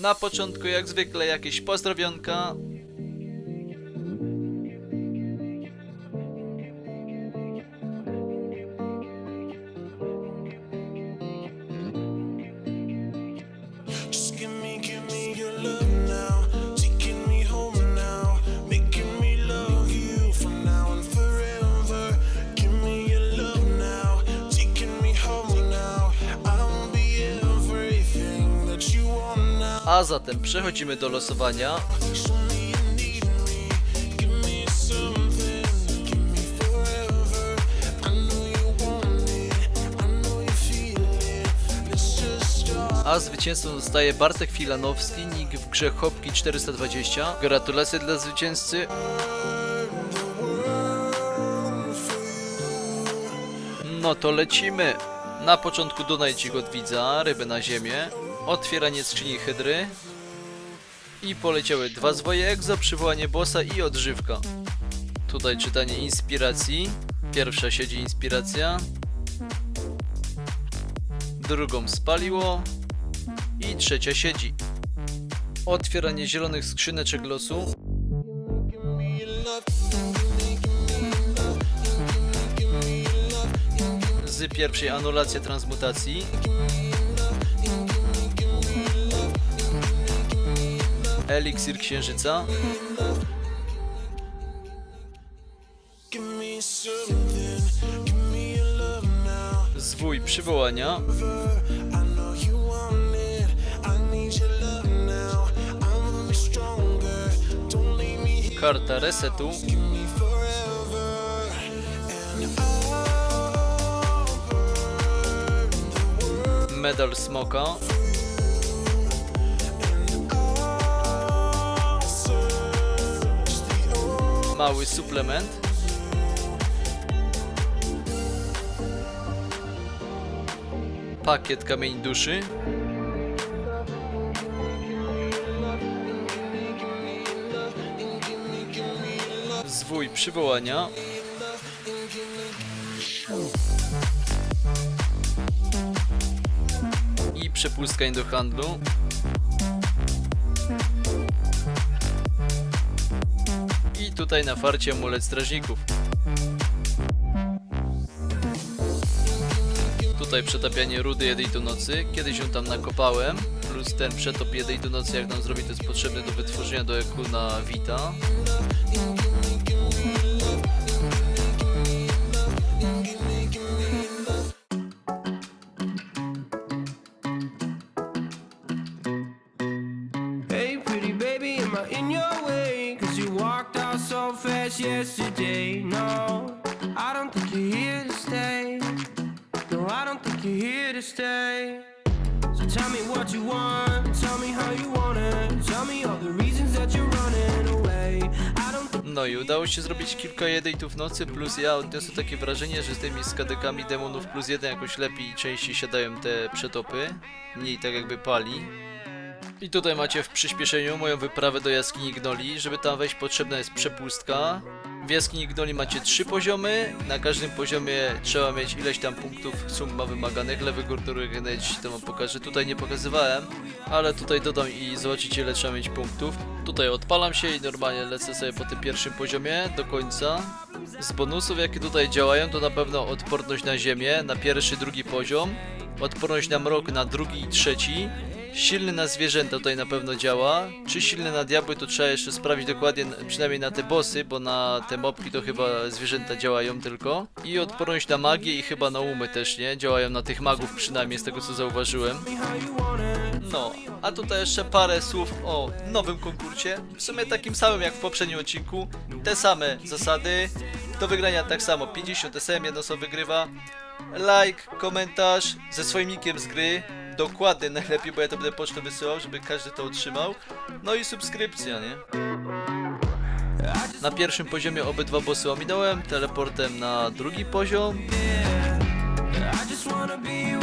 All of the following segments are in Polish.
Na początku jak zwykle jakieś pozdrowionka. Feel it. Let's just start. A zwycięzcą zostaje Bartek Filanowski, nick w grze Hopki 420. Gratulacje dla zwycięzcy. No to lecimy. Na początku donajdź od widza, ryby na ziemię, otwieranie skrzyni hydry i poleciały dwa zwoje egzo, przywołanie bossa i odżywka. Tutaj czytanie inspiracji. Pierwsza siedzi inspiracja. Drugą spaliło. I trzecia siedzi. Otwieranie zielonych skrzyneczek losu. Z pierwszej anulacja transmutacji. Don't leave me here. Karta resetu. Give me Mały suplement. Pakiet kamień duszy. Zwój przywołania. I przepustkań do handlu. Tutaj na farcie amulet strażników. Tutaj przetapianie rudy jednej do nocy. Kiedyś ją tam nakopałem. Plus ten przetop jednej do nocy, jak nam zrobi, to jest potrzebny do wytworzenia do eku na Vita. What you want, tell me how you want it. Tell me all the reasons that you're running away. No i udało się zrobić kilka jedejtów nocy, plus ja odniosę takie wrażenie, że z tymi skadekami demonów plus jeden jakoś lepiej i częściej siadają te przetopy. Mniej tak jakby pali. I tutaj macie w przyspieszeniu moją wyprawę do jaskini Gnoli. Żeby tam wejść potrzebna jest przepustka. W jaskini Gnoli macie trzy poziomy. Na każdym poziomie trzeba mieć ileś tam punktów summa wymaganych. Lewy górny gdzieś to wam pokażę. Tutaj nie pokazywałem, ale tutaj dodam i zobaczycie ile trzeba mieć punktów. Tutaj odpalam się i normalnie lecę sobie po tym pierwszym poziomie do końca. Z bonusów jakie tutaj działają to na pewno odporność na ziemię na pierwszy, drugi poziom. Odporność na mrok na drugi i trzeci. Silny na zwierzęta tutaj na pewno działa. Czy silny na diabły to trzeba jeszcze sprawdzić dokładnie, przynajmniej na te bossy, bo na te mopki to chyba zwierzęta działają tylko. I odporność na magię i chyba na umy też, nie? Działają na tych magów przynajmniej z tego co zauważyłem. No, a tutaj jeszcze parę słów o nowym konkursie. W sumie takim samym jak w poprzednim odcinku. Te same zasady. Do wygrania tak samo 50 SM, jedno co wygrywa. Like, komentarz ze swoim nickiem z gry. Dokładny najlepiej, bo ja to będę pocztą wysyłał, żeby każdy to otrzymał. No i subskrypcja, nie? Na pierwszym poziomie obydwa bossy ominąłem, teleportem na drugi poziom. I just wanna be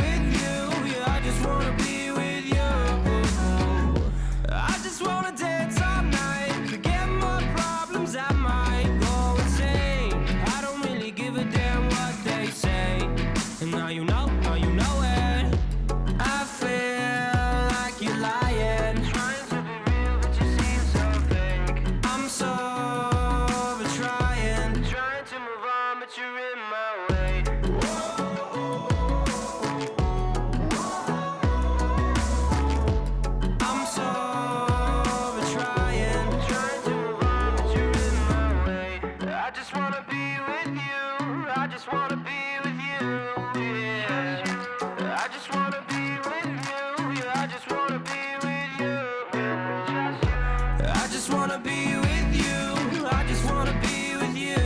just wanna be with you. I just wanna be with you,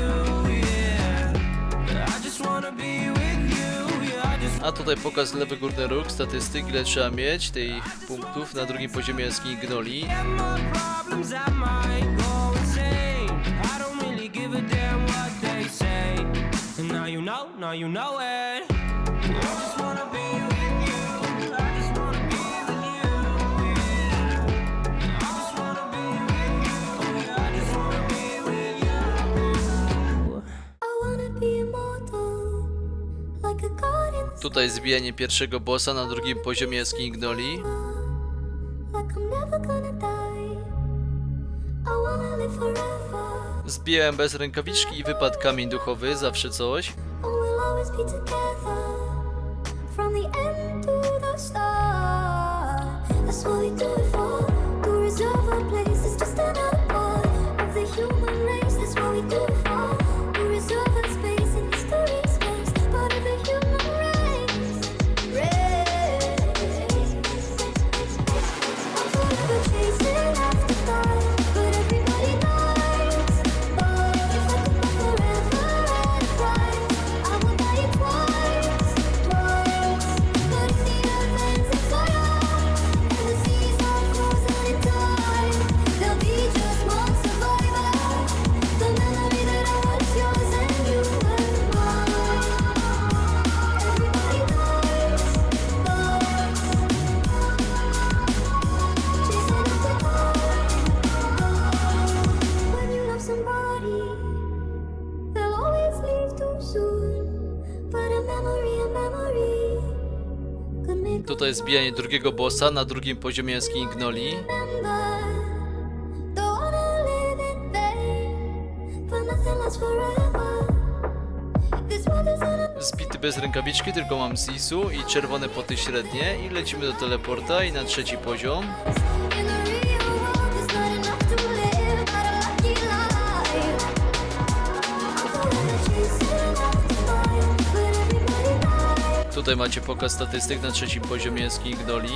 yeah. I just wanna be with you, A tutaj pokaz lewy górny róg, statystyk, ile trzeba mieć tych punktów. Na drugim poziomie jaskini Gnoli. now you know, now you know it. tutaj zbijanie pierwszego bossa na drugim poziomie jest King Zbijałem bez rękawiczki i wypadł kamień duchowy, zawsze coś. From the end to the start, that's. Tutaj zbijanie drugiego bossa na drugim poziomie jaskini Gnoli. Zbity bez rękawiczki, tylko mam Zisu i czerwone poty średnie i lecimy do teleporta i na trzeci poziom. Tutaj macie pokaz statystyk na trzecim poziomie Skik Doli.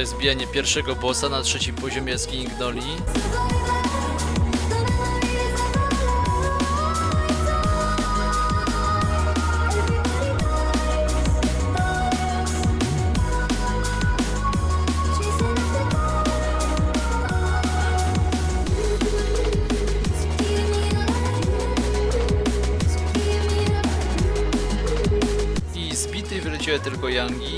jest bijanie pierwszego bossa, na trzecim poziomie jest King Noli. tylko Yangi.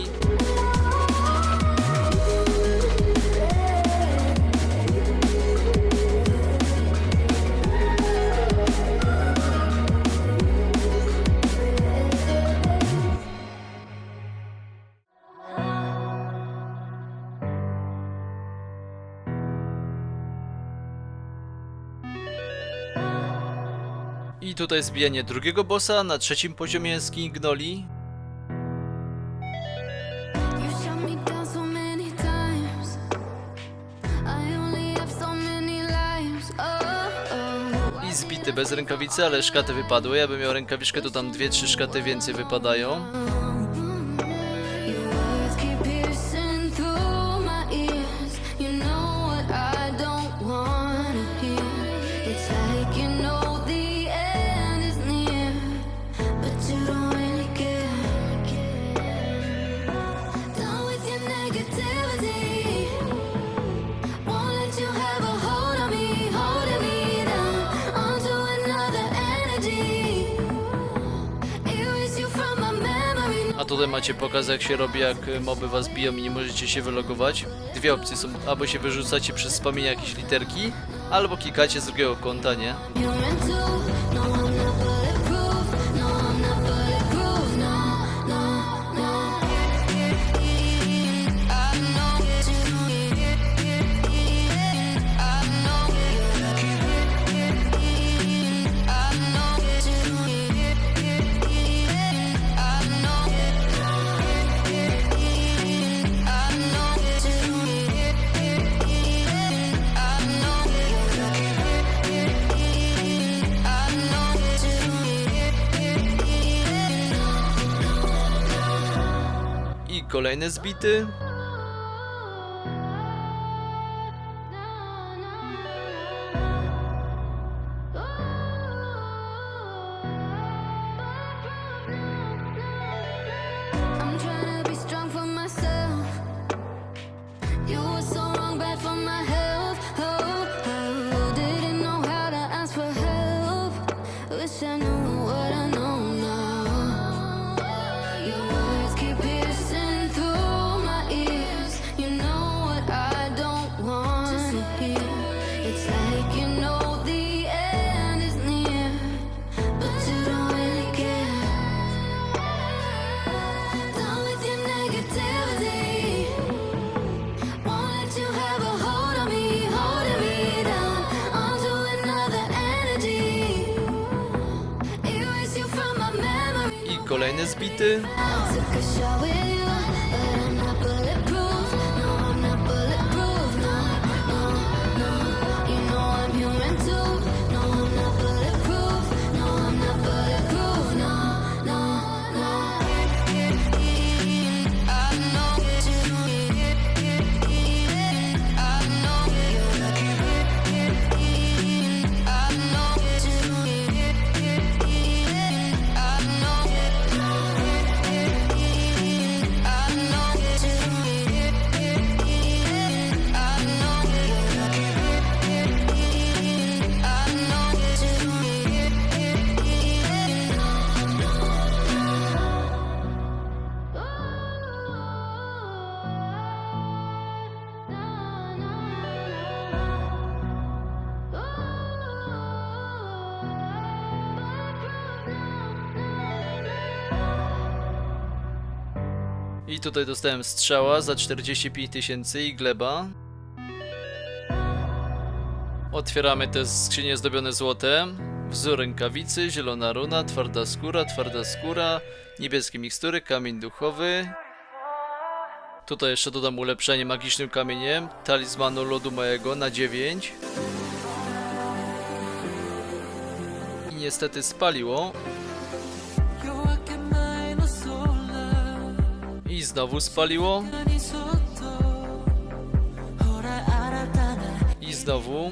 tutaj zbijanie drugiego bossa na trzecim poziomie z King Gnoli. I zbity bez rękawicy, ale szkaty wypadły. Ja bym miał rękawiczkę, to tam 2-3 szkaty więcej wypadają. Tutaj macie pokaz jak się robi, jak y, moby was biją i nie możecie się wylogować. Dwie opcje są, albo się wyrzucacie przez spamienie jakieś literki, albo klikacie z drugiego konta, nie? I kolejne zbity. Zbity. I tutaj dostałem strzała za 45 tysięcy i gleba. Otwieramy te skrzynie zdobione złotem. Wzór rękawicy, zielona runa, twarda skóra, twarda skóra, niebieskie mikstury, kamień duchowy. Tutaj jeszcze dodam ulepszenie magicznym kamieniem, talizmanu lodu mojego na 9. I niestety spaliło. I znowu spaliło. I znowu.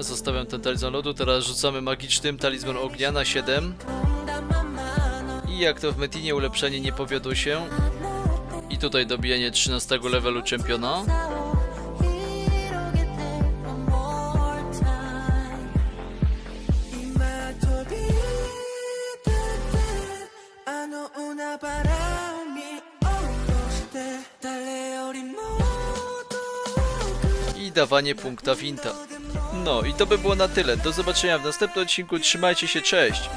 Zostawiam ten talizman lodu, teraz rzucamy magicznym talizman ognia na 7. I jak to w Metinie ulepszenie nie powiodło się. I tutaj dobijanie 13 levelu czempiona. Dawanie punkta Winta. No i to by było na tyle. Do zobaczenia w następnym odcinku. Trzymajcie się, cześć!